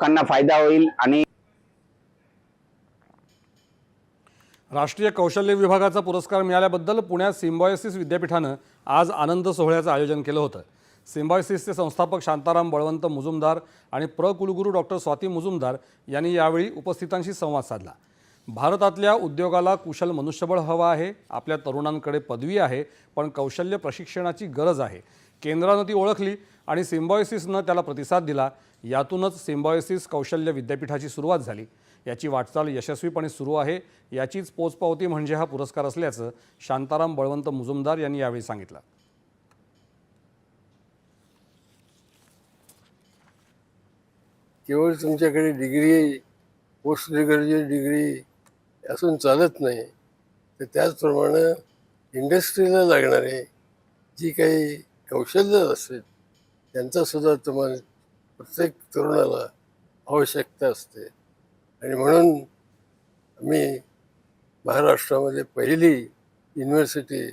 लोकांना फायदा होईल आणि राष्ट्रीय कौशल्य विभागाचा पुरस्कार मिळाल्याबद्दल पुण्यात सिम्बॉयसिस विद्यापीठानं आज आनंद सोहळ्याचं आयोजन केलं होतं. सिम्बॉयसिसचे संस्थापक शांताराम बळवंत मुजुमदार आणि प्र कुलगुरू डॉक्टर स्वाती मुजुमदार यांनी यावेळी उपस्थितांशी संवाद साधला. भारतातल्या उद्योगाला कुशल मनुष्यबळ हवं आहे आपल्या तरुणांकडे पदवी आहे पण कौशल्य प्रशिक्षणाची गरज आहे. केंद्रानं ती ओळखली आणि सिम्बॉयसिसनं त्याला प्रतिसाद दिला. यातूनच सिम्बॉयसिस कौशल्य विद्यापीठाची सुरुवात झाली. याची वाटचाल यशस्वीपणे सुरू आहे. याचीच पोचपावती म्हणजे हा पुरस्कार असल्याचं शांताराम बळवंत मुजुमदार यांनी यावेळी सांगितलं. केवळ तुमच्याकडे डिग्री पोस्ट ग्रॅज्युएट डिग्री असून चालत नाही. तर त्याचप्रमाणे इंडस्ट्रीला लागणारे जी काही कौशल्य असते त्यांचासुद्धा तुम्हाला प्रत्येक तरुणाला आवश्यकता असते. आणि म्हणून मी महाराष्ट्रामध्ये पहिली युनिव्हर्सिटी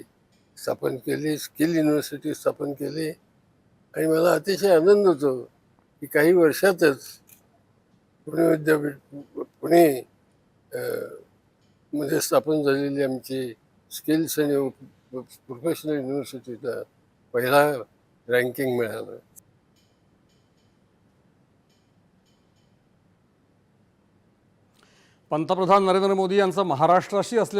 स्थापन केली स्किल युनिव्हर्सिटी स्थापन केली. आणि मला अतिशय आनंद होतो की काही वर्षातच पुणे विद्यापीठ पुणे मध्ये स्थापन झालेली आमची स्किल्स आणि प्रोफेशनल युनिव्हर्सिटीला पहिला रँकिंग मिळालं. पंतप्रधान नरेंद्र मोदी यांचं महाराष्ट्राशी असलेलं